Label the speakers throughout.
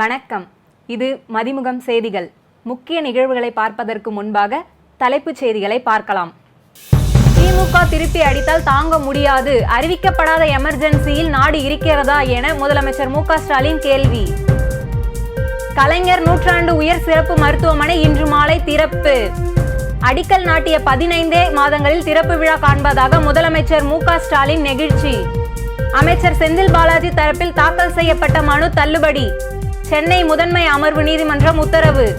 Speaker 1: வணக்கம். இது மதிமுகம் செய்திகள். முக்கிய நிகழ்வுகளை பார்ப்பதற்கு முன்பாக தலைப்புச் செய்திகளை பார்க்கலாம். திமுக திருப்பி அடித்தால் தாங்க முடியாது. அறிவிக்கப்படாத எமர்ஜென்சியில் நாடு இருக்கிறதா என முதலமைச்சர் மு ஸ்டாலின் கேள்வி. கலைஞர் நூற்றாண்டு உயர் சிறப்பு மருத்துவமனை இன்று மாலை திறப்பு. அடிக்கல் நாட்டிய பதினைந்தே மாதங்களில் திறப்பு விழா காண்பதாக முதலமைச்சர் மு ஸ்டாலின் நெகிழ்ச்சி. அமைச்சர் செந்தில் பாலாஜி தரப்பில் தாக்கல் செய்யப்பட்ட மனு தள்ளுபடி. சென்னை முதன்மை அமர்வு நீதிமன்றம் உத்தரவு.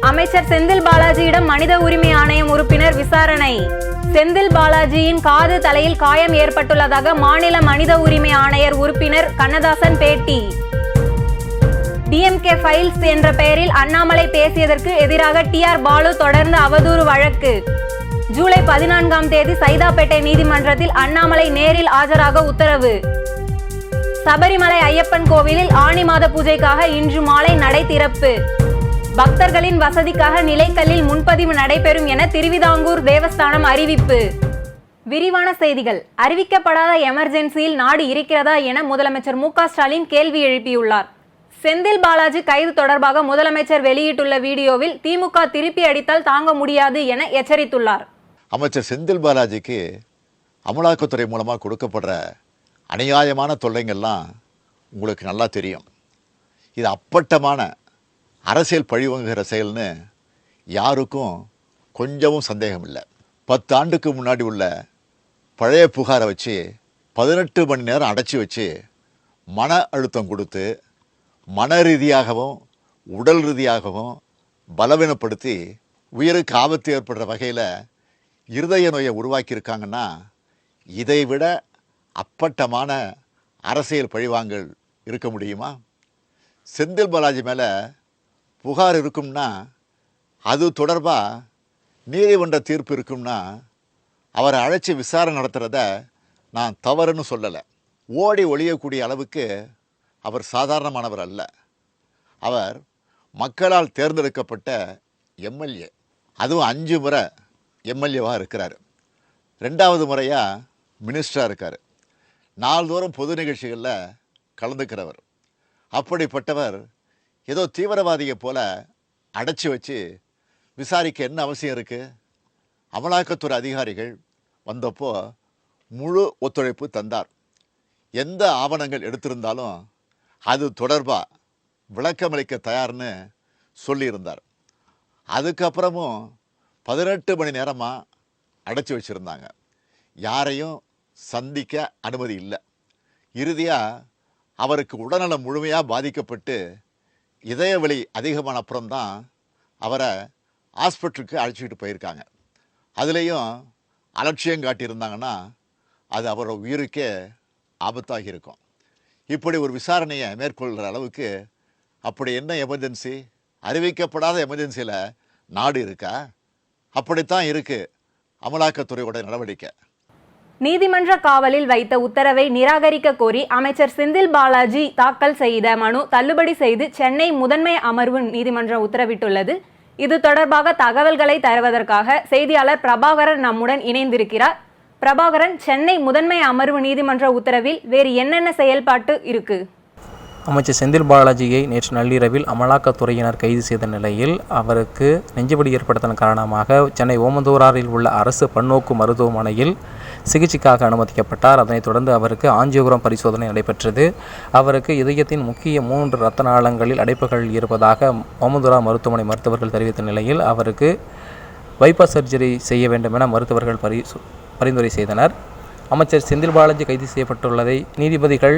Speaker 1: அமைச்சர் செந்தில் பாலாஜியிடம் மனித உரிமை ஆணையம் உறுப்பினர் விசாரணை. செந்தில் பாலாஜியின் காது தலையில் காயம் ஏற்பட்டுள்ளதாக மாநில மனித உரிமை ஆணையர் உறுப்பினர் கண்ணதாசன் பேட்டி. டிஎம்கே ஃபைல்ஸ் என்ற பெயரில் அண்ணாமலை பேசியதற்கு எதிராக டிஆர் பாலு தொடர்ந்து அவதூறு வழக்கு. ஜூலை பதினான்காம் தேதி சைதாப்பேட்டை நீதிமன்றத்தில் அண்ணாமலை நேரில் ஆஜராக உத்தரவு. சபரிமலை ஐயப்பன் கோவிலில் ஆணி மாத பூஜைக்காக இன்று மாலை நடை திறப்பு. பக்தர்களின் வசதிக்காக நிலைக்கல்லில் முன்பதிவு நடைபெறும் என திருவிதாங்கூர் தேவஸ்தானம் அறிவிப்பு. விரிவான செய்திகள். அறிவிக்கப்படாத எமர்ஜென்சியில் நாடு இருக்கிறதா என முதலமைச்சர் மு ஸ்டாலின் கேள்வி எழுப்பியுள்ளார். செந்தில் பாலாஜி கைது தொடர்பாக முதலமைச்சர் வெளியிட்டுள்ள வீடியோவில் திமுக திருப்பி அடித்தால் தாங்க முடியாது என எச்சரித்துள்ளார்.
Speaker 2: அமைச்சர் செந்தில் பாலாஜிக்கு அமலாக்கத்துறை மூலமாக கொடுக்கப்படுற அநியாயமான தொல்லைங்கள்லாம் உங்களுக்கு நல்லா தெரியும். இது அப்பட்டமான அரசியல் பழிவங்குகிற செயல்னு யாருக்கும் கொஞ்சமும் சந்தேகம் இல்லை. பத்து ஆண்டுக்கு முன்னாடி உள்ள பழைய புகாரை வச்சு பதினெட்டு மணி நேரம் அடைச்சி வச்சு மன அழுத்தம் கொடுத்து மன ரீதியாகவும் உடல் ரீதியாகவும் பலவீனப்படுத்தி உயிருக்கு ஆபத்து ஏற்படுற வகையில் இருதய நோயை உருவாக்கியிருக்காங்கன்னா இதை விட அப்பட்டமான அரசியல் பழிவாங்கல் இருக்க முடியுமா? செந்தில் பாலாஜி மேலே புகார் இருக்கும்னா அது தொடர்பாக நீதிமன்ற தீர்ப்பு இருக்கும்னா அவரை அழைச்சி விசாரணை நடத்துகிறத நான் தவறுன்னு சொல்லலை. ஓடி ஒழியக்கூடிய அளவுக்கு அவர் சாதாரணமானவர் அல்ல. அவர் மக்களால் தேர்ந்தெடுக்கப்பட்ட எம்எல்ஏ. அதுவும் அஞ்சு முறை எம்எல்ஏவாக இருக்கிறார். ரெண்டாவது முறையாக மினிஸ்டராக இருக்கார். நாள்தோறும் பொது நிகழ்ச்சிகளில் கலந்துக்கிறவர். அப்படிப்பட்டவர் ஏதோ தீவிரவாதியை போல அடைச்சி வச்சு விசாரிக்க என்ன அவசியம் இருக்குது அமலாக்கத்துறை அதிகாரிகள் வந்தப்போ முழு ஒத்துழைப்பு தந்தார். எந்த ஆவணங்கள் எடுத்திருந்தாலும் அது தொடர்பாக விளக்கமளிக்க தயார்னு சொல்லியிருந்தார். அதுக்கப்புறமும் பதினெட்டு மணி நேரமாக அடைச்சி வச்சுருந்தாங்க. யாரையும் சந்திக்க அனுமதி இல்லை. இறுதியாக அவருக்கு உடல்நலம் முழுமையாக பாதிக்கப்பட்டு இதயவழி அதிகமான அப்புறம்தான் அவரை ஹாஸ்பிட்டலுக்கு அழைச்சிக்கிட்டு போயிருக்காங்க. அதுலேயும் அலட்சியம் காட்டியிருந்தாங்கன்னா அது அவரோட உயிருக்கே ஆபத்தாகி இருக்கும். இப்படி ஒரு விசாரணையை மேற்கொள்கிற அளவுக்கு அப்படி என்ன எமர்ஜென்சி அறிவிக்கப்படாத எமர்ஜென்சியில் நாடு இருக்கா? அப்படித்தான் இருக்குது அமலாக்கத்துறையோட நடவடிக்கை.
Speaker 1: நீதிமன்ற காவலில் வைத்த உத்தரவை நிராகரிக்க கோரி அமைச்சர் செந்தில் பாலாஜி தாக்கல் செய்த மனு தள்ளுபடி செய்து சென்னை முதன்மை அமர்வு நீதிமன்றம் உத்தரவிட்டுள்ளது. இது தொடர்பாக தகவல்களை தருவதற்காக செய்தியாளர் பிரபாகரன் நம்முடன் இணைந்திருக்கிறார். பிரபாகரன் சென்னை முதன்மை அமர்வு நீதிமன்ற உத்தரவில் வேறு என்னென்ன செயல்பாட்டு இருக்கு?
Speaker 3: அமைச்சர் செந்தில் பாலாஜியை நேற்று நள்ளிரவில் அமலாக்கத்துறையினர் கைது செய்த நிலையில் அவருக்கு நெஞ்சுபடி ஏற்படுத்தின காரணமாக சென்னை ஓமந்தூராரில் உள்ள அரசு பன்னோக்கு மருத்துவமனையில் சிகிச்சைக்காக அனுமதிக்கப்பட்டார். அதனைத் தொடர்ந்து அவருக்கு ஆஞ்சியோகிராம் பரிசோதனை நடைபெற்றது. அவருக்கு இதயத்தின் முக்கிய மூன்று இரத்த நாளங்களில் அடைப்புகள் இருப்பதாக ஓமந்தூரா மருத்துவமனை மருத்துவர்கள் தெரிவித்த நிலையில் அவருக்கு பைபாஸ் சர்ஜரி செய்ய வேண்டும் என மருத்துவர்கள் பரி பரிந்துரை செய்தனர். அமைச்சர் செந்தில் பாலாஜி கைது செய்யப்பட்டுள்ளதை நீதிபதிகள்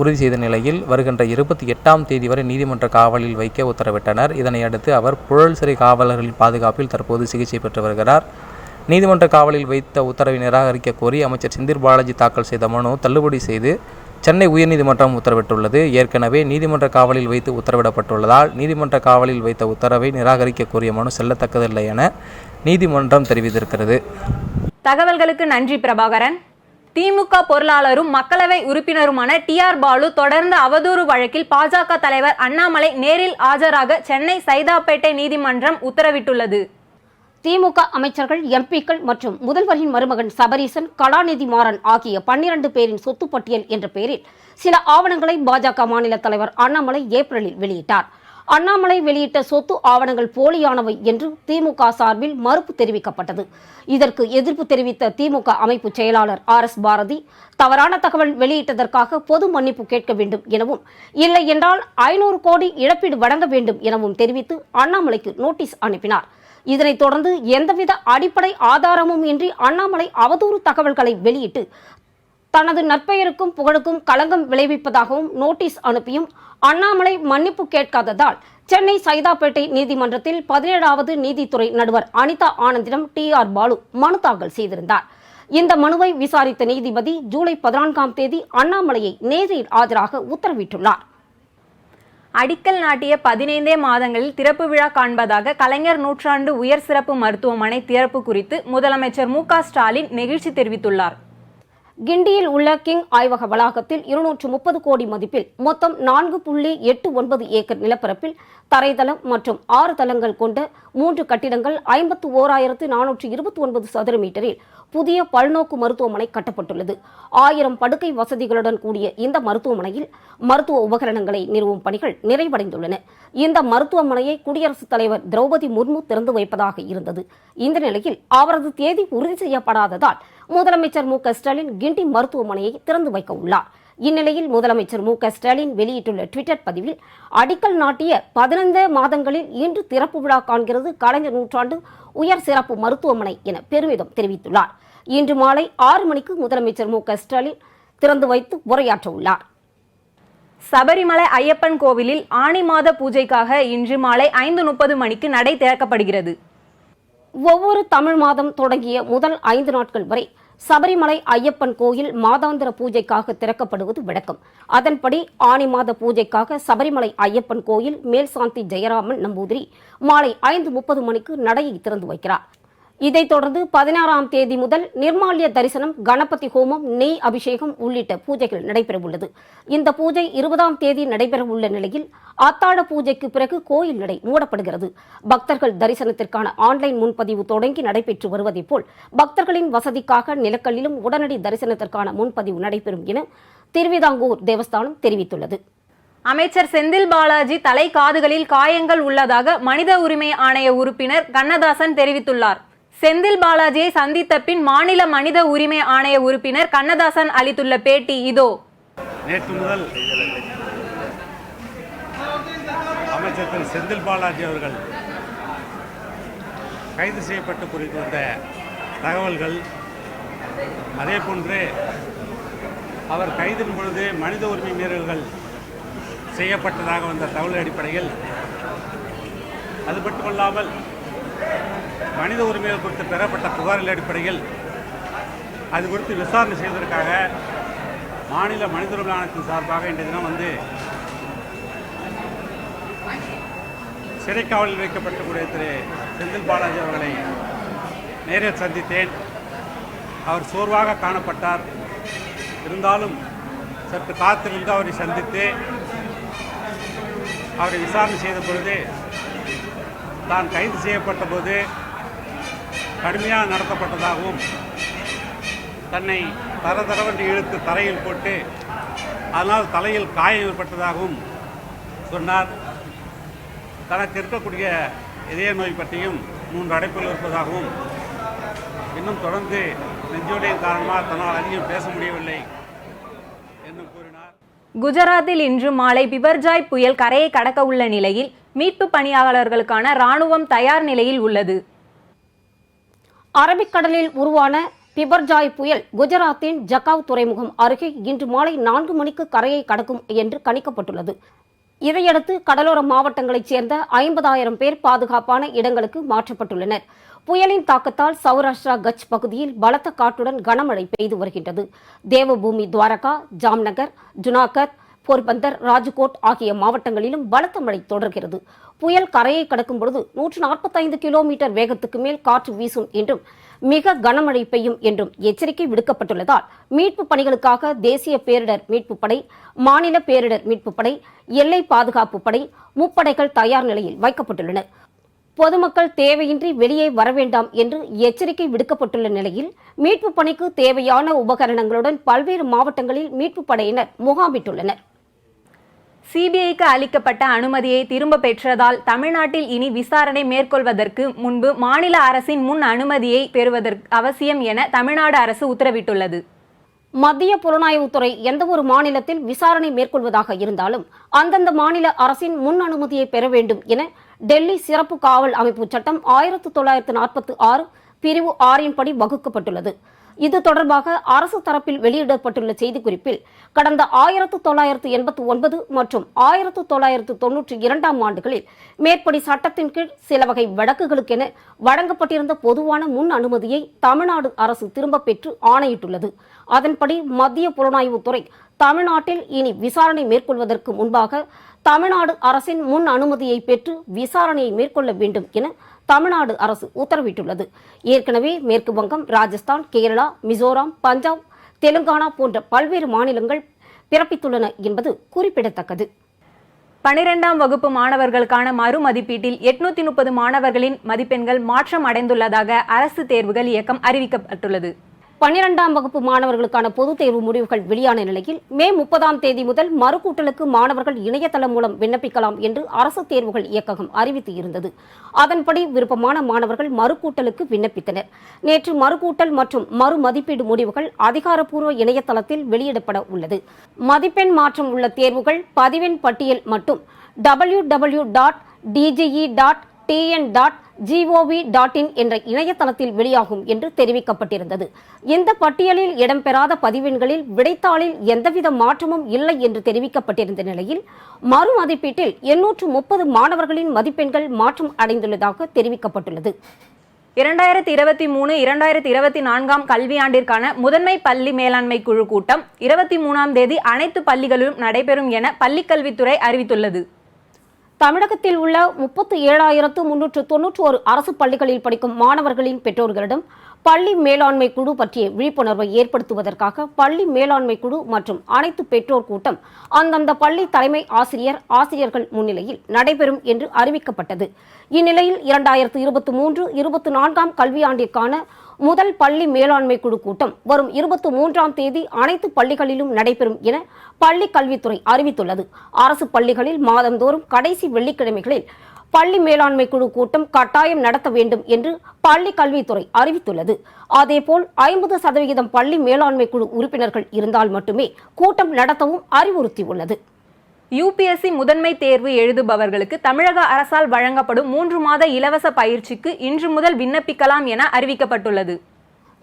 Speaker 3: உறுதி செய்த நிலையில் வருகின்ற இருபத்தி எட்டாம் தேதி வரை நீதிமன்ற காவலில் வைக்க உத்தரவிட்டனர். இதனையடுத்து அவர் புழல் சிறை காவலர்களின் பாதுகாப்பில் தற்போது சிகிச்சை பெற்று வருகிறார். நீதிமன்ற காவலில் வைத்த உத்தரவை நிராகரிக்க கோரி அமைச்சர் செந்தில் பாலாஜி தாக்கல் செய்த மனு தள்ளுபடி செய்து சென்னை உயர்நீதிமன்றம் உத்தரவிட்டுள்ளது. ஏற்கனவே நீதிமன்ற காவலில் வைத்து உத்தரவிடப்பட்டுள்ளதால் நீதிமன்ற காவலில் வைத்த உத்தரவை நிராகரிக்க கோரிய மனு செல்லத்தக்கதில்லை என நீதிமன்றம் தெரிவித்திருக்கிறது.
Speaker 1: தகவல்களுக்கு நன்றி பிரபாகரன். திமுக பொருளாளரும் மக்களவை உறுப்பினருமான டி ஆர் பாலு தொடர்ந்து அவதூறு வழக்கில் பாஜக தலைவர் அண்ணாமலை நேரில் ஆஜராக சென்னை சைதாப்பேட்டை நீதிமன்றம் உத்தரவிட்டுள்ளது.
Speaker 4: திமுக அமைச்சர்கள் எம்பிக்கள் மற்றும் முதல்வரின் மருமகன் சபரீசன் கலாநிதி மாறன் ஆகிய பன்னிரண்டு பேரின் சொத்து பட்டியல் என்ற பெயரில் சில ஆவணங்களை பாஜக மாநில தலைவர் அண்ணாமலை ஏப்ரலில் வெளியிட்டார். அண்ணாமலை வெளியிட்ட சொத்து ஆவணங்கள் போலியானவை என்று திமுக சார்பில் மறுப்பு தெரிவிக்கப்பட்டது. இதற்கு எதிர்ப்பு தெரிவித்த திமுக அமைப்பு செயலாளர் ஆர் எஸ் பாரதி தவறான தகவல் வெளியிட்டதற்காக பொது மன்னிப்பு கேட்க வேண்டும் எனவும் இல்லை என்றால் ஐநூறு கோடி இழப்பீடு வழங்க வேண்டும் எனவும் தெரிவித்து அண்ணாமலைக்கு நோட்டீஸ் அனுப்பினார். இதனைத் தொடர்ந்து எந்தவித அடிப்படை ஆதாரமும் இன்றி அண்ணாமலை அவதூறு தகவல்களை வெளியிட்டு தனது நற்பெயருக்கும் புகழுக்கும் களங்கம் விளைவிப்பதாகவும் நோட்டீஸ் அனுப்பியும் அண்ணாமலை மன்னிப்பு கேட்காததால் சென்னை சைதாப்பேட்டை நீதிமன்றத்தில் பதினேழாவது நீதித்துறை நடுவர் அனிதா ஆனந்திடம் டி ஆர் பாலு மனு தாக்கல் செய்திருந்தார். இந்த மனுவை விசாரித்த நீதிபதி ஜூலை பதினான்காம் தேதி அண்ணாமலையை நேரில் ஆஜராக உத்தரவிட்டுள்ளார்.
Speaker 1: அடிக்கல் நாட்டிய பதினைந்தே மாதங்களில் திறப்பு விழா காண்பதாக கலைஞர் நூற்றாண்டு உயர் சிறப்பு மருத்துவமனை திறப்பு குறித்து முதலமைச்சர் மு ஸ்டாலின் நெகிழ்ச்சி தெரிவித்துள்ளார்.
Speaker 4: கிண்டியில் உள்ள கிங் ஆய்வக வளாகத்தில் இருநூற்று முப்பது கோடி மதிப்பில் மொத்தம் நான்கு புள்ளி எட்டு ஒன்பது ஏக்கர் நிலப்பரப்பில் தரைதளம் மற்றும் ஆறு தளங்கள் கொண்ட மூன்று கட்டிடங்கள் ஐம்பத்து ஓராயிரத்து நானூற்று இருபத்தி ஒன்பது சதுர மீட்டரில் புதிய பல்நோக்கு மருத்துவமனை கட்டப்பட்டுள்ளது. ஆயிரம் படுக்கை வசதிகளுடன் கூடிய இந்த மருத்துவமனையில் மருத்துவ உபகரணங்களை நிறுவும் பணிகள் நிறைவடைந்துள்ளன. இந்த மருத்துவமனையை குடியரசுத் தலைவர் திரௌபதி முர்மு திறந்து வைப்பதாக இருந்தது. இந்த நிலையில் அவரது தேதி உறுதி செய்யப்படாததால் முதலமைச்சர் மு க ஸ்டாலின் கிண்டி மருத்துவமனையை திறந்து வைக்க உள்ளார். இந்நிலையில் முதலமைச்சர் மு க ஸ்டாலின் வெளியிட்டுள்ள ட்விட்டர் பதிவில் அடிக்கல் நாட்டிய பதினைந்து மாதங்களில் இன்று திறப்பு விழா காண்கிறது கலைஞர் நூற்றாண்டு உயர் சிறப்பு மருத்துவமனை என பெருமிதம் தெரிவித்துள்ளார். இன்று மாலை ஆறு மணிக்கு முதலமைச்சர் மு ஸ்டாலின் திறந்து வைத்து உரையாற்ற உள்ளார்.
Speaker 1: சபரிமலை ஐயப்பன் கோவிலில் ஆனி மாத பூஜைக்காக இன்று மாலை ஐந்து முப்பது மணிக்கு நடை திறக்கப்படுகிறது.
Speaker 4: ஒவ்வொரு தமிழ் மாதம் தொடங்கிய முதல் ஐந்து நாட்கள் வரை சபரிமலை ஐயப்பன் கோயில் மாதாந்திர பூஜைக்காக திறக்கப்படுவது வழக்கம் அதன்படி ஆனி மாத பூஜைக்காக சபரிமலை ஐயப்பன் கோயில் மேல்சாந்தி ஜெயராமன் நம்பூதிரி மாலை ஐந்து முப்பது மணிக்கு நடையை திறந்து வைக்கிறார். இதைத் தொடர்ந்து பதினாறாம் தேதி முதல் நிர்மால்ய தரிசனம் கணபதி ஹோமம் நெய் அபிஷேகம் உள்ளிட்ட பூஜைகள் நடைபெறவுள்ளது. இந்த பூஜை இருபதாம் தேதி நடைபெறவுள்ள நிலையில் அத்தாழ பூஜைக்கு பிறகு கோயில் நடை மூடப்படுகிறது. பக்தர்கள் தரிசனத்திற்கான ஆன்லைன் முன்பதிவு தொடங்கி நடைபெற்று வருவதைப் போல் பக்தர்களின் வசதிக்காக நிலக்கல்லிலும் உடனடி தரிசனத்திற்கான முன்பதிவு நடைபெறும் என திருவிதாங்கூர் தேவஸ்தானம் தெரிவித்துள்ளது.
Speaker 1: அமைச்சர் செந்தில் பாலாஜி தலை காதுகளில் காயங்கள் உள்ளதாக மனித உரிமை ஆணைய உறுப்பினர் கண்ணதாசன் தெரிவித்துள்ளார். செந்தில் பாலாஜியை சந்தித்த பின் மாநில மனித உரிமை ஆணைய உறுப்பினர் கண்ணதாசன் அளித்துள்ள பேட்டி இதோ.
Speaker 5: நேற்று முதல் அமைச்சர் திரு செந்தில் பாலாஜி அவர்கள் கைது செய்யப்பட்டு குறித்து வந்த தகவல்கள் அதே போன்று அவர் கைதின் பொழுது மனித உரிமை மீறல்கள் செய்யப்பட்டதாக வந்த தகவல் அடிப்படையில் அது மட்டுமல்லாமல் மனித உரிமைகள் குறித்து பெறப்பட்ட புகாரின் அடிப்படையில் அது குறித்து விசாரணை செய்வதற்காக மாநில மனித உரிமை ஆணையத்தின் சார்பாக இன்றைய தினம் வந்து சிறைக்காவலில் வைக்கப்பட்டக்கூடிய திரு செந்தில் பாலாஜி அவர்களை நேரில் சந்தித்தேன். அவர் சோர்வாக காணப்பட்டார். இருந்தாலும் சற்று காத்திருந்து அவரை சந்தித்து அவரை விசாரணை செய்த பொழுது தான் கைது செய்யப்பட்ட போது கடுமையாக நடத்தப்பட்டதாகவும் தன்னை தர தரவென்று இழுத்து தரையில் போட்டு அதனால் தலையில் காயம் ஏற்பட்டதாகவும் சொன்னார். தனக்கு இருக்கக்கூடிய இதய நோய் பற்றியும் மூன்று அடைப்புகள் இருப்பதாகவும் இன்னும் தொடர்ந்து நெஞ்சோடைய காரணமாக தன்னால் அதிகம் பேச முடியவில்லை.
Speaker 1: குஜராத்தில் இன்று மாலை பிபர்ஜாய் புயல் கரையை கடக்க உள்ள நிலையில் மீட்பு பணியாளர்களுக்கான ராணுவம் தயார் நிலையில் உள்ளது.
Speaker 4: அரபிக்கடலில் உருவான பிபர்ஜாய் புயல் குஜராத்தின் ஜக்காவ் துறைமுகம் அருகே இன்று மாலை நான்கு மணிக்கு கரையை கடக்கும் என்று கணிக்கப்பட்டுள்ளது. இதையடுத்து கடலோர மாவட்டங்களைச் சேர்ந்த ஐம்பதாயிரம் பேர் பாதுகாப்பான இடங்களுக்கு மாற்றப்பட்டுள்ளனர். புயலின் தாக்கத்தால் சௌராஷ்டிரா கட்ச் பகுதியில் பலத்த காற்றுடன் கனமழை பெய்து வருகின்றது. தேவபூமி துவாரகா ஜாம்நகர் ஜுனாகர் போர்பந்தர் ராஜ்கோட் ஆகிய மாவட்டங்களிலும் பலத்த மழை தொடர்கிறது. புயல் கரையை கடக்கும் பொழுது நூற்று நாற்பத்தைந்து கிலோமீட்டர் வேகத்துக்கு மேல் காற்று வீசும் என்றும் மிக கனமழை பெய்யும் என்றும் எச்சரிக்கை விடுக்கப்பட்டுள்ளதால் மீட்பு பணிகளுக்காக தேசிய பேரிடர் மீட்புப் படை மாநில பேரிடர் மீட்புப் படை எல்லை பாதுகாப்பு படை முப்படைகள் தயார் நிலையில் வைக்கப்பட்டுள்ளன பொதுமக்கள் தேவையின்றி வெளியே வர வேண்டாம் என்று எச்சரிக்கை விடுக்கப்பட்டுள்ள நிலையில் மீட்பு பணிக்கு தேவையான உபகரணங்களுடன் பல்வேறு மாவட்டங்களில் மீட்பு படையினர் முகாமிட்டுள்ளனர்.
Speaker 1: சிபிஐக்கு அளிக்கப்பட்ட அனுமதியை திரும்ப பெற்றதால் தமிழ்நாட்டில் இனி விசாரணை மேற்கொள்வதற்கு முன்பு மாநில அரசின் முன் அனுமதியை பெறுவதற்கு அவசியம் என தமிழ்நாடு அரசு உத்தரவிட்டுள்ளது.
Speaker 4: மத்திய புலனாய்வுத்துறை எந்தவொரு மாநிலத்தில் விசாரணை மேற்கொள்வதாக இருந்தாலும் அந்தந்த மாநில அரசின் முன் அனுமதியை பெற வேண்டும் என டெல்லி சிறப்பு காவல் அமைப்பு சட்டம் ஆயிரத்து தொள்ளாயிரத்து நாற்பத்தி ஆறு பிரிவு ஆறின்படி வகுக்கப்பட்டுள்ளது. இது தொடர்பாக அரசு தரப்பில் வெளியிடப்பட்டுள்ள செய்திக்குறிப்பில் கடந்த ஆயிரத்து தொள்ளாயிரத்து எண்பத்தி ஒன்பது மற்றும் ஆயிரத்து தொள்ளாயிரத்து தொன்னூற்றி இரண்டாம் ஆண்டுகளில் மேற்படி சட்டத்தின் கீழ் சில வகை வழக்குகளுக்கென வழங்கப்பட்டிருந்த பொதுவான முன் அனுமதியை தமிழ்நாடு அரசு திரும்பப் பெற்று ஆணையிட்டுள்ளது. அதன்படி மத்திய புலனாய்வுத்துறை தமிழ்நாட்டில் இனி விசாரணை மேற்கொள்வதற்கு முன்பாக தமிழ்நாடு அரசின் முன் அனுமதியை பெற்று விசாரணையை மேற்கொள்ள வேண்டும் என தமிழ்நாடு அரசு உத்தரவிட்டுள்ளது. ஏற்கனவே மேற்கு வங்கம் ராஜஸ்தான் கேரளா மிசோராம் பஞ்சாப் தெலுங்கானா போன்ற பல்வேறு மாநிலங்கள் பிறப்பித்துள்ளன என்பது குறிப்பிடத்தக்கது.
Speaker 1: பனிரெண்டாம் வகுப்பு மாணவர்களுக்கான மறு மதிப்பீட்டில் எட்நூத்தி முப்பது மாணவர்களின் மதிப்பெண்கள் மாற்றம் அடைந்துள்ளதாக அரசு தேர்வுகள் இயக்கம் அறிவிக்கப்பட்டுள்ளது.
Speaker 4: பன்னிரெண்டாம் வகுப்பு மாணவர்களுக்கான பொதுத் தேர்வு முடிவுகள் வெளியான நிலையில் மே முப்பதாம் தேதி முதல் மறுகூட்டலுக்கு மாணவர்கள் இணையதளம் மூலம் விண்ணப்பிக்கலாம் என்று அரசு தேர்வுகள் இயக்ககம் அறிவித்து இருந்தது அதன்படி விருப்பமான மாணவர்கள் மறுகூட்டலுக்கு விண்ணப்பித்தனர். நேற்று மறுகூட்டல் மற்றும் மறு மதிப்பீடு முடிவுகள் அதிகாரப்பூர்வ இணையதளத்தில் வெளியிடப்பட உள்ளது. மதிப்பெண் மாற்றம் உள்ள தேர்வுகள் பதிவெண் பட்டியல் மற்றும் W W dot DGE dot TN dot gov dot in என்ற இணையதளத்தில் வெளியாகும் என்று தெரிவிக்கப்பட்டிருந்தது. இந்த பட்டியலில் இடம்பெறாத பதிவெண்களில் விடைத்தாளில் எந்தவித மாற்றமும் இல்லை என்று தெரிவிக்கப்பட்டிருந்த நிலையில் மறு மதிப்பீட்டில் எண்ணூற்று முப்பது மாணவர்களின் மதிப்பெண்கள் மாற்றம் அடைந்துள்ளதாக தெரிவிக்கப்பட்டுள்ளது.
Speaker 1: இரண்டாயிரத்தி இருபத்தி மூணு இரண்டாயிரத்தி இருபத்தி நான்காம் கல்வியாண்டிற்கான முதன்மை பள்ளி மேலாண்மை குழு கூட்டம் இருபத்தி மூணாம் தேதி அனைத்து பள்ளிகளிலும் நடைபெறும் என பள்ளிக்கல்வித்துறை அறிவித்துள்ளது.
Speaker 4: தமிழகத்தில் உள்ள முப்பத்தி ஏழாயிரத்து முன்னூற்று தொன்னூற்று ஒரு அரசு பள்ளிகளில் படிக்கும் மாணவர்களின் பெற்றோர்களிடம் பள்ளி மேலாண்மை குழு பற்றிய விழிப்புணர்வை ஏற்படுத்துவதற்காக பள்ளி மேலாண்மை குழு மற்றும் அனைத்து பெற்றோர் கூட்டம் அந்தந்த பள்ளி தலைமை ஆசிரியர் ஆசிரியர்கள் முன்னிலையில் நடைபெறும் என்று அறிவிக்கப்பட்டது. இந்நிலையில் இரண்டாயிரத்து இருபத்தி மூன்று இருபத்தி நான்காம் கல்வியாண்டிற்கான முதல் பள்ளி மேலாண்மை குழு கூட்டம் வரும் இருபத்தி மூன்றாம் தேதி அனைத்து பள்ளிகளிலும் நடைபெறும் என பள்ளி கல்வித்துறை அறிவித்துள்ளது. அரசு பள்ளிகளில் மாதந்தோறும் கடைசி வெள்ளிக்கிழமைகளில் பள்ளி மேலாண்மை குழு கூட்டம் கட்டாயம் நடத்த வேண்டும் என்று பள்ளி கல்வித்துறை அறிவித்துள்ளது. அதேபோல் ஐம்பது சதவிகிதம் பள்ளி மேலாண்மை குழு உறுப்பினர்கள் இருந்தால் மட்டுமே கூட்டம் நடத்தவும் அறிவுறுத்தியுள்ளது.
Speaker 1: யூபிஎஸ்சி முதன்மை தேர்வு எழுதுபவர்களுக்கு தமிழக அரசால் வழங்கப்படும் மூன்று மாத இலவச பயிற்சிக்கு இன்று முதல் விண்ணப்பிக்கலாம் என அறிவிக்கப்பட்டுள்ளது.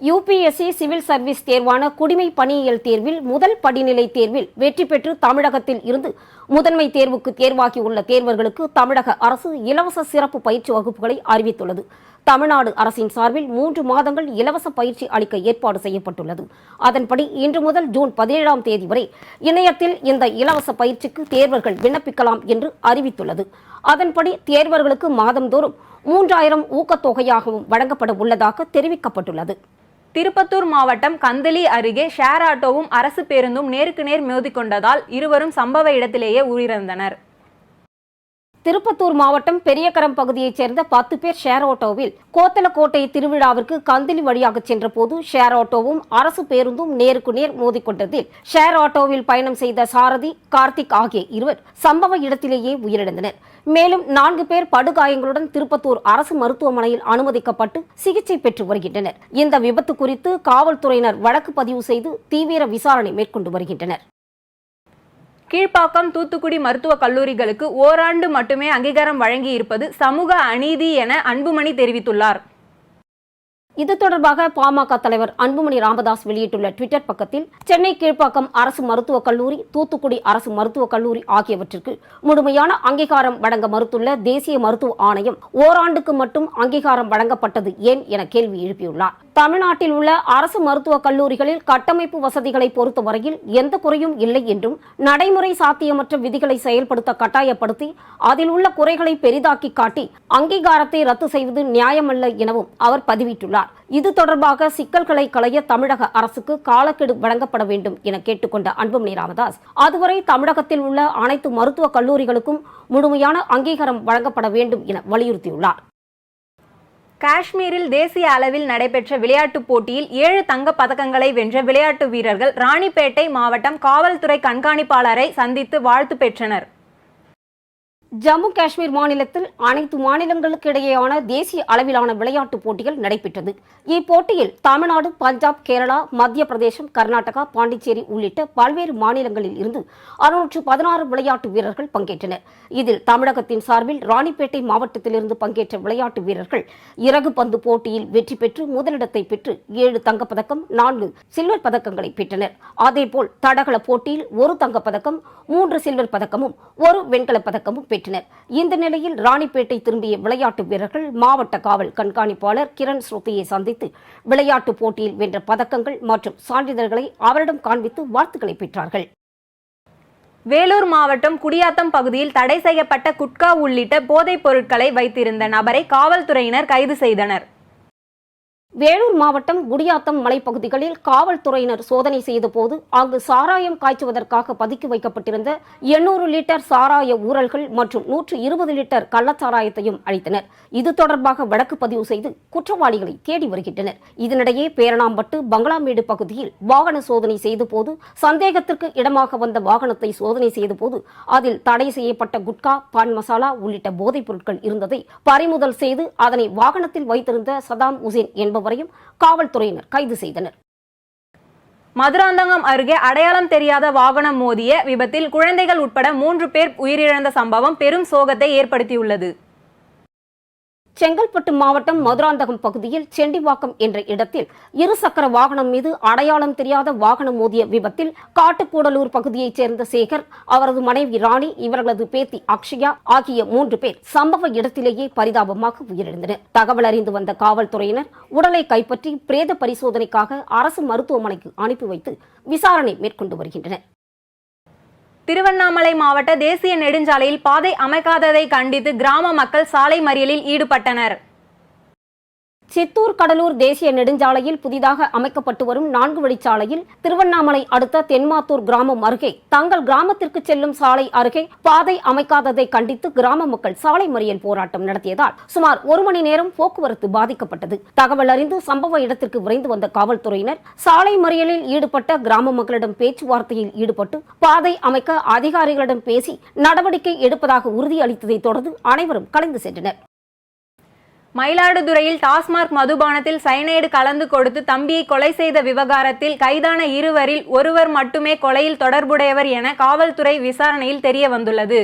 Speaker 4: யுபிஎஸ்சி சிவில் சர்வீஸ் தேர்வான குடிமை பணியியல் தேர்வில் முதல் படிநிலை தேர்வில் வெற்றி பெற்று தமிழகத்தில் இருந்து முதன்மை தேர்வுக்கு தேர்வாகியுள்ள தேர்வர்களுக்கு தமிழக அரசு இலவச சிறப்பு பயிற்சி வகுப்புகளை அறிவித்துள்ளது. தமிழ்நாடு அரசின் சார்பில் மூன்று மாதங்கள் இலவச பயிற்சி அளிக்க ஏற்பாடு செய்யப்பட்டுள்ளது. அதன்படி இன்று முதல் ஜூன் பதினேழாம் தேதி வரை இணையத்தில் இந்த இலவச பயிற்சிக்கு தேர்வர்கள் விண்ணப்பிக்கலாம் என்று அறிவித்துள்ளது. அதன்படி தேர்வர்களுக்கு மாதந்தோறும் மூன்றாயிரம் ஊக்கத்தொகையாகவும் வழங்கப்பட உள்ளதாக தெரிவிக்கப்பட்டுள்ளது.
Speaker 1: திருப்பத்தூர் மாவட்டம் கந்தலி அருகே ஷேர் ஆட்டோவும் அரசு பேருந்தும் நேருக்கு நேர் மோதிக்கொண்டதால் இருவரும் சம்பவ இடத்திலேயே உயிரிழந்தனர்.
Speaker 4: திருப்பத்தூர் மாவட்டம் பெரியகரம் பகுதியைச் சேர்ந்த பத்து பேர் ஷேர் ஆட்டோவில் கோத்தலக்கோட்டை திருவிழாவிற்கு கந்திலி வழியாக சென்றபோது ஷேர் ஆட்டோவும் அரசு பேருந்தும் நேருக்கு நேர் மோதிக்கொண்டதில் ஷேர் ஆட்டோவில் பயணம் செய்த சாரதி கார்த்திக் ஆகிய இருவர் சம்பவ இடத்திலேயே உயிரிழந்தனர். மேலும் நான்கு பேர் படுகாயங்களுடன் திருப்பத்தூர் அரசு மருத்துவமனையில் அனுமதிக்கப்பட்டு சிகிச்சை பெற்று வருகின்றனர். இந்த விபத்து குறித்து காவல்துறையினர் வழக்கு பதிவு செய்து தீவிர விசாரணை மேற்கொண்டு வருகின்றனர்.
Speaker 1: கீழ்ப்பாக்கம் தூத்துக்குடி மருத்துவக் கல்லூரிகளுக்கு ஓராண்டு மட்டுமே அங்கீகாரம் வழங்கி இருப்பது சமூக அநீதி என அன்புமணி தெரிவித்துள்ளார்.
Speaker 4: இது தொடர்பாக பாமக தலைவர் அன்புமணி ராமதாஸ் வெளியிட்டுள்ள ட்விட்டர் பக்கத்தில் சென்னை கீழ்ப்பாக்கம் அரசு மருத்துவக் கல்லூரி தூத்துக்குடி அரசு மருத்துவக் கல்லூரி ஆகியவற்றிற்கு முழுமையான அங்கீகாரம் வழங்க மறுத்துள்ள தேசிய மருத்துவ ஆணையம் ஓராண்டுக்கு மட்டும் அங்கீகாரம் வழங்கப்பட்டது ஏன்? என கேள்வி எழுப்பியுள்ளார். தமிழ்நாட்டில் உள்ள அரசு மருத்துவக் கல்லூரிகளில் கட்டமைப்பு வசதிகளை பொறுத்தவரையில் எந்த குறையும் இல்லை என்றும் நடைமுறை சாத்தியமற்ற விதிகளை செயல்படுத்த கட்டாயப்படுத்தி அதில் உள்ள குறைகளை பெரிதாக்கி காட்டி அங்கீகாரத்தை ரத்து செய்வது நியாயமல்ல எனவும் அவர் பதிவிட்டுள்ளார். இது தொடர்பாக சிக்கல்களை களைய தமிழக அரசுக்கு காலக்கெடு வழங்கப்பட வேண்டும் என கேட்டுக்கொண்ட அன்புமணி ராமதாஸ் அதுவரை தமிழகத்தில் உள்ள அனைத்து மருத்துவக் கல்லூரிகளுக்கும் முழுமையான அங்கீகாரம் வழங்கப்பட வேண்டும் என வலியுறுத்தியுள்ளார்.
Speaker 1: காஷ்மீரில் தேசிய அளவில் நடைபெற்ற விளையாட்டுப் போட்டியில் ஏழு தங்க பதக்கங்களை வென்ற விளையாட்டு வீரர்கள் ராணிப்பேட்டை மாவட்டம் காவல்துறை கண்காணிப்பாளரை சந்தித்து வாழ்த்து பெற்றனர்.
Speaker 4: ஜம்மு காஷ்மீர் மாநிலத்தில் அனைத்து மாநிலங்களுக்கு இடையேயான தேசிய அளவிலான விளையாட்டுப் போட்டிகள் நடைபெற்றது. இப்போட்டியில் தமிழ்நாடு பஞ்சாப் கேரளா மத்திய பிரதேசம் கர்நாடகா பாண்டிச்சேரி உள்ளிட்ட பல்வேறு மாநிலங்களில் இருந்து அறுநூற்று பதினாறு விளையாட்டு வீரர்கள் பங்கேற்றனர். இதில் தமிழகத்தின் சார்பில் ராணிப்பேட்டை மாவட்டத்திலிருந்து பங்கேற்ற விளையாட்டு வீரர்கள் இறகு பந்து போட்டியில் வெற்றி பெற்று முதலிடத்தை பெற்று ஏழு தங்கப்பதக்கம் நான்கு சில்வர் பதக்கங்களை பெற்றனர். அதேபோல் தடகள போட்டியில் ஒரு தங்கப்பதக்கம் மூன்று சில்வர் பதக்கமும் ஒரு வெண்கலப் பதக்கமும் பெற்றனர். இந்த நிலையில் ராணிப்பேட்டை திரும்பிய விளையாட்டு வீரர்கள் மாவட்ட காவல் கண்காணிப்பாளர் கிரண் ஸ்ருதியை சந்தித்து விளையாட்டு போட்டியில் வென்ற பதக்கங்கள் மற்றும் சான்றிதழ்களை அவரிடம் காண்பித்து வாழ்த்துக்களை பெற்றார்கள்.
Speaker 1: வேலூர் மாவட்டம் குடியாத்தம் பகுதியில் தடை செய்யப்பட்ட குட்கா உள்ளிட்ட போதைப் பொருட்களை வைத்திருந்த நபரை காவல்துறையினர் கைது செய்தனர்.
Speaker 4: வேலூர் மாவட்டம் குடியாத்தம் மலைப்பகுதிகளில் காவல்துறையினர் சோதனை செய்தபோது அங்கு சாராயம் காய்ச்சுவதற்காக பதுக்கி வைக்கப்பட்டிருந்த எண்ணூறு லிட்டர் சாராய ஊரல்கள் மற்றும் நூற்று இருபது லிட்டர் கள்ளச்சாராயத்தையும் அழித்தனர். இது தொடர்பாக வழக்கு பதிவு செய்து குற்றவாளிகளை தேடி வருகின்றனர். இதனிடையே பேரணாம்பட்டு பங்களாமேடு பகுதியில் வாகன சோதனை செய்தபோது சந்தேகத்திற்கு இடமாக வந்த வாகனத்தை சோதனை செய்தபோது அதில் தடை செய்யப்பட்ட குட்கா பான் மசாலா உள்ளிட்ட போதைப் பொருட்கள் இருந்ததை பறிமுதல் செய்து அதனை வாகனத்தில் வைத்திருந்த சதாம் உசேன் என்பவர் என்பவரையும் காவல்துறையினர் கைது செய்தனர்.
Speaker 1: மதுராந்தகம் அருகே அடையாளம் தெரியாத வாகனம் மோதிய விபத்தில் குழந்தைகள் உட்பட மூன்று பேர் உயிரிழந்த சம்பவம் பெரும் சோகத்தை ஏற்படுத்தியுள்ளது.
Speaker 4: செங்கல்பட்டு மாவட்டம் மதுராந்தகம் பகுதியில் செண்டிவாக்கம் என்ற இடத்தில் இருசக்கர வாகனம் மீது அடையாளம் தெரியாத வாகனம் மோதிய விபத்தில் காட்டுக்கூடலூர் பகுதியைச் சேர்ந்த சேகர் அவரது மனைவி ராணி இவர்களது பேத்தி அக்ஷயா ஆகிய மூன்று பேர் சம்பவ இடத்திலேயே பரிதாபமாக உயிரிழந்தனர். தகவல் அறிந்து வந்த காவல்துறையினர் உடலை கைப்பற்றி பிரேத பரிசோதனைக்காக அரசு மருத்துவமனைக்கு அனுப்பி வைத்து விசாரணை மேற்கொண்டு வருகின்றனர்.
Speaker 1: திருவண்ணாமலை மாவட்ட தேசிய நெடுஞ்சாலையில் பாதை அமைக்காததை கண்டித்து கிராம மக்கள் சாலை மறியலில் ஈடுபட்டனர்.
Speaker 4: சித்தூர் கடலூர் தேசிய நெடுஞ்சாலையில் புதிதாக அமைக்கப்பட்டு வரும் நான்கு வழிச்சாலையில் திருவண்ணாமலை அடுத்த தென்மாத்தூர் கிராமம் அருகே தங்கள் கிராமத்திற்கு செல்லும் சாலை அருகே பாதை அமைக்காததை கண்டித்து கிராம மக்கள் சாலை மறியல் போராட்டம் நடத்தியதால் சுமார் ஒரு மணி நேரம் போக்குவரத்து பாதிக்கப்பட்டது. தகவல் அறிந்து சம்பவ இடத்திற்கு விரைந்து வந்த காவல்துறையினர் சாலை மறியலில் ஈடுபட்ட கிராம மக்களிடம் பேச்சுவார்த்தையில் ஈடுபட்டு பாதை அமைக்க அதிகாரிகளிடம் பேசி நடவடிக்கை எடுப்பதாக உறுதியளித்ததை தொடர்ந்து அனைவரும் கலைந்து சென்றனர்.
Speaker 1: மயிலாடுதுறையில் டாஸ்மாக் மதுபானத்தில் சயனைடு கலந்து கொடுத்து தம்பியை கொலை செய்த விவகாரத்தில் கைதான இருவரில் ஒருவர் மட்டுமே கொலையில் தொடர்புடையவர் என காவல்துறை விசாரணையில் தெரிய வந்துள்ளது.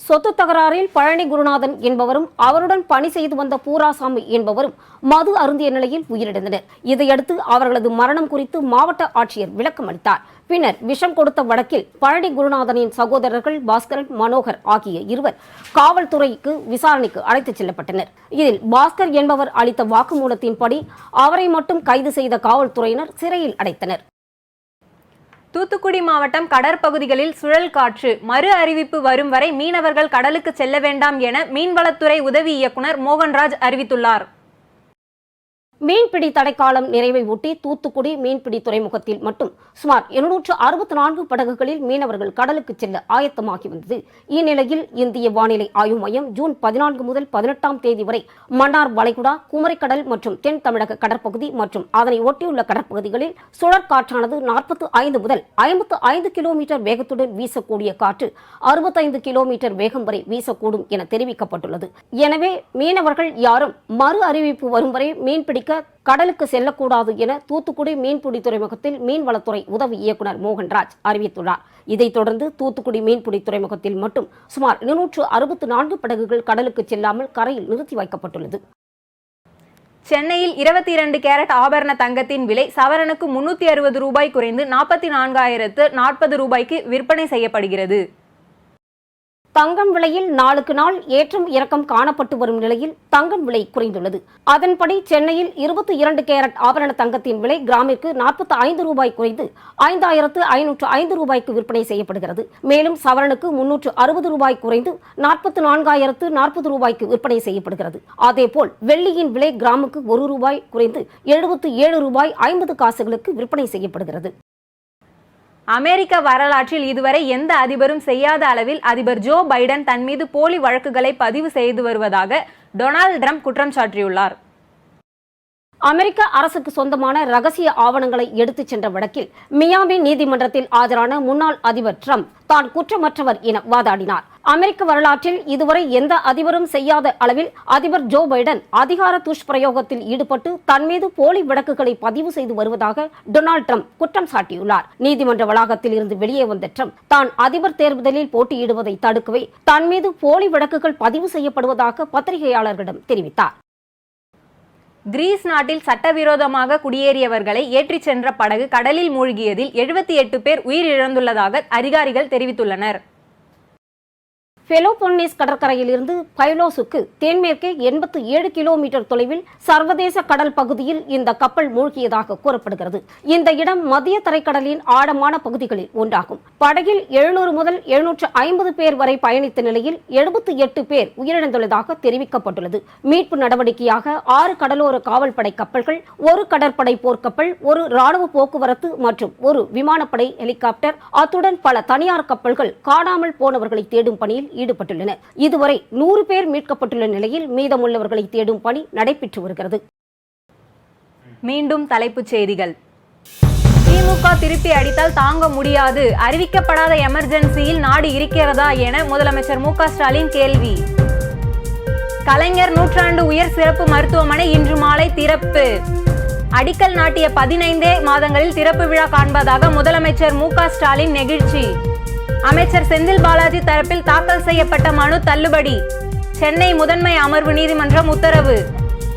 Speaker 4: சொத்து தகராறில் பழனி குருநாதன் என்பவரும் அவருடன் பணி செய்து வந்த பூராசாமி என்பவரும் மது அருந்திய நிலையில் உயிரிழந்தனர். இதையடுத்து அவர்களது மரணம் குறித்து மாவட்ட ஆட்சியர் விளக்கம் அளித்தார் பின்னர் விஷம் கொடுத்த வழக்கில் பழனி குருநாதனின் சகோதரர்கள் பாஸ்கரன் மனோகர் ஆகிய இருவர் காவல்துறைக்கு விசாரணைக்கு அழைத்துச் செல்லப்பட்டனர். இதில் பாஸ்கர் என்பவர் அளித்த வாக்குமூலத்தின்படி அவரை மட்டும் கைது செய்த காவல்துறையினர் சிறையில் அடைத்தனர்.
Speaker 1: தூத்துக்குடி மாவட்டம் கடற்பகுதிகளில் சுழல் காற்று மறு அறிவிப்பு வரும் வரை மீனவர்கள் கடலுக்கு செல்ல வேண்டாம் என மீன்வளத்துறை உதவி இயக்குனர் மோகன்ராஜ் அறிவித்துள்ளார்.
Speaker 4: மீன்பிடி தடைக்காலம் நிறைவை ஒட்டி தூத்துக்குடி மீன்பிடி துறைமுகத்தில் மட்டும் சுமார் இருநூற்று அறுபத்தி நான்கு படகுகளில் மீனவர்கள் கடலுக்கு செல்ல ஆயத்தமாகி வந்தது. இந்நிலையில் இந்திய வானிலை ஆய்வு மையம் ஜூன் பதினான்கு முதல் பதினெட்டாம் தேதி வரை மன்னார் வளைகுடா குமரிக்கடல் மற்றும் தென் தமிழக கடற்பகுதி மற்றும் அதனை ஒட்டியுள்ள கடற்பகுதிகளில் சுழற்காற்றானது நாற்பத்து ஐந்து முதல் ஐம்பத்து ஐந்து கிலோமீட்டர் வேகத்துடன் வீசக்கூடிய காற்று அறுபத்தைந்து கிலோமீட்டர் வேகம் வரை வீசக்கூடும் என தெரிவிக்கப்பட்டுள்ளது. எனவே மீனவர்கள் யாரும் மறு அறிவிப்பு வரும் வரை மீன்பிடிக்க கடலுக்கு செல்லக்கூடாது என தூத்துக்குடி மீன்பிடி துறைமுகத்தில் மீன்வளத்துறை உதவி இயக்குனர் மோகன்ராஜ் அறிவித்துள்ளார். இதைத் தொடர்ந்து தூத்துக்குடி மீன்பிடி துறைமுகத்தில் மட்டும் சுமார் இருநூற்று அறுபத்து நான்கு படகுகள் கடலுக்கு செல்லாமல் கரையில் நிறுத்தி வைக்கப்பட்டுள்ளது.
Speaker 1: சென்னையில் இருபத்தி இரண்டு கேரட் ஆபரண தங்கத்தின் விலை சவரனுக்கு முன்னூத்தி அறுபது ரூபாய் குறைந்து நாற்பத்தி நான்காயிரத்து நாற்பது ரூபாய்க்கு விற்பனை செய்யப்படுகிறது.
Speaker 4: தங்கம் விலையில் நாளுக்கு நாள் ஏற்றம் இறக்கம் காணப்பட்டு வரும் நிலையில் தங்கம் விலை குறைந்துள்ளது. அதன்படி சென்னையில் இருபத்தி இரண்டு கேரட் ஆபரண தங்கத்தின் விலை கிராமிற்கு நாற்பத்தி ஐந்து ரூபாய் குறைந்து ஐந்தாயிரத்து ஐநூற்று ஐந்து ரூபாய்க்கு விற்பனை செய்யப்படுகிறது. மேலும் சவரனுக்கு முன்னூற்று அறுபது ரூபாய் குறைந்து நாற்பத்தி நான்காயிரத்து நாற்பது ரூபாய்க்கு விற்பனை செய்யப்படுகிறது. அதேபோல் வெள்ளியின் விலை கிராமுக்கு ஒரு ரூபாய் குறைந்து எழுபத்து ஏழு ரூபாய் ஐம்பது காசுகளுக்கு விற்பனை செய்யப்படுகிறது.
Speaker 1: அமெரிக்க வரலாற்றில் இதுவரை எந்த அதிபரும் செய்யாத அளவில் அதிபர் ஜோ பைடன் தன் மீது போலி வழக்குகளை பதிவு செய்து வருவதாக டொனால்ட் ட்ரம்ப் குற்றம் சாட்டியுள்ளார்
Speaker 4: அமெரிக்க அரசுக்கு சொந்தமான ரகசிய ஆவணங்களை எடுத்துச் சென்ற வழக்கில் மியாமி நீதிமன்றத்தில் ஆஜரான முன்னாள் அதிபர் ட்ரம்ப் தான் குற்றமற்றவர் என வாதாடினார். அமெரிக்க வரலாற்றில் இதுவரை எந்த அதிபரும் செய்யாத அளவில் அதிபர் ஜோ பைடன் அதிகார துஷ்பிரயோகத்தில் ஈடுபட்டு தன் மீது போலி வழக்குகளை பதிவு செய்து வருவதாக டொனால்ட் ட்ரம்ப் குற்றம் சாட்டியுள்ளார். நீதிமன்ற வளாகத்தில் இருந்து வெளியே வந்த ட்ரம்ப் தான் அதிபர் தேர்தலில் போட்டியிடுவதை தடுக்கவே தன் மீது போலி வழக்குகள் பதிவு செய்யப்படுவதாக பத்திரிகையாளர்களிடம் தெரிவித்தார்.
Speaker 1: கிரீஸ் நாட்டில் சட்டவிரோதமாக குடியேறியவர்களை ஏற்றிச் சென்ற படகு கடலில் மூழ்கியதில் எழுபத்தி எட்டு பேர் உயிரிழந்துள்ளதாக அதிகாரிகள் தெரிவித்துள்ளனர்.
Speaker 4: பெலோபொன்னிஸ் கடற்கரையிலிருந்து பைலோஸுக்கு தென்மேற்கே எண்பத்து ஏழு கிலோமீட்டர் தொலைவில் சர்வதேச கடல் பகுதியில் இந்த கப்பல் மூழ்கியதாக கூறப்படுகிறது. இந்த இடம் மத்திய தரைக்கடலின் ஆழமான பகுதிகளில் ஒன்றாகும். படகில் எழுநூறு முதல் எழுநூற்று ஐம்பது பேர் வரை பயணித்த நிலையில் எழுபத்தி எட்டு பேர் உயிரிழந்துள்ளதாக தெரிவிக்கப்பட்டுள்ளது. மீட்பு நடவடிக்கையாக ஆறு கடலோர காவல்படை கப்பல்கள் ஒரு கடற்படை போர்க்கப்பல் ஒரு ராணுவ போக்குவரத்து மற்றும் ஒரு விமானப்படை ஹெலிகாப்டர் அத்துடன் பல தனியார் கப்பல்கள் காணாமல் போனவர்களை தேடும் பணியில் ஈடுபட்டுள்ளனர் இதுவரை நூறு பேர் மீட்கப்பட்டுள்ள நிலையில் மீதமுள்ளவர்களை தேடும் பணி நடைபெற்று வருகிறது.
Speaker 1: மீண்டும் தலைப்புச் செய்திகள். திமுக திருப்பி அடித்தால் தாங்க முடியாது. அறிவிக்கப்படாத எமர்ஜென்சியில் நாடு இருக்கிறதா என முதலமைச்சர் மு ஸ்டாலின் கேள்வி. கலைஞர் நூற்றாண்டு உயர் சிறப்பு மருத்துவமனை இன்று மாலை திறப்பு. அடிக்கல் நாட்டிய பதினைந்தே மாதங்களில் திறப்பு விழா காண்பதாக முதலமைச்சர் மு ஸ்டாலின் நெகிழ்ச்சி. அமைச்சர் செந்தில் பாலாஜி தரப்பில் தாக்கல் செய்யப்பட்ட மனு தள்ளுபடி. சென்னை முதன்மை அமர்வு நீதிமன்றம் உத்தரவு.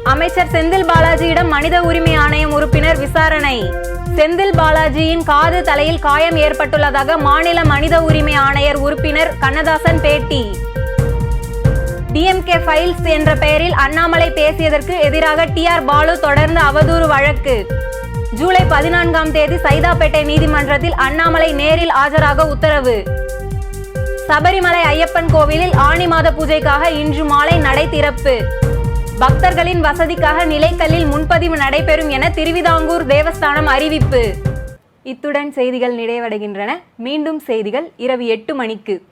Speaker 1: அமைச்சர் செந்தில் பாலாஜியிடம் மனித உரிமை ஆணையம் உறுப்பினர் விசாரணை. செந்தில் பாலாஜியின் காது தலையில் காயம் ஏற்பட்டுள்ளதாக மாநில மனித உரிமை ஆணையர் உறுப்பினர் கண்ணதாசன் பேட்டி. டிஎம்கே ஃபைல்ஸ் என்ற பெயரில் அண்ணாமலை பேசியதற்கு எதிராக டி ஆர் பாலு தொடர்ந்து அவதூறு வழக்கு. ஜூலை பதினான்காம் தேதி சைதாப்பேட்டை நீதிமன்றத்தில் அண்ணாமலை நேரில் ஆஜராக உத்தரவு. சபரிமலை ஐயப்பன் கோவிலில் ஆணி மாத பூஜைக்காக இன்று மாலை நடை திறப்பு. பக்தர்களின் வசதிக்காக நிலைக்கல்லில் முன்பதிவு நடைபெறும் என திருவிதாங்கூர் தேவஸ்தானம் அறிவிப்பு. இத்துடன் செய்திகள் நிறைவடைகின்றன. மீண்டும் செய்திகள் இரவு எட்டு மணிக்கு.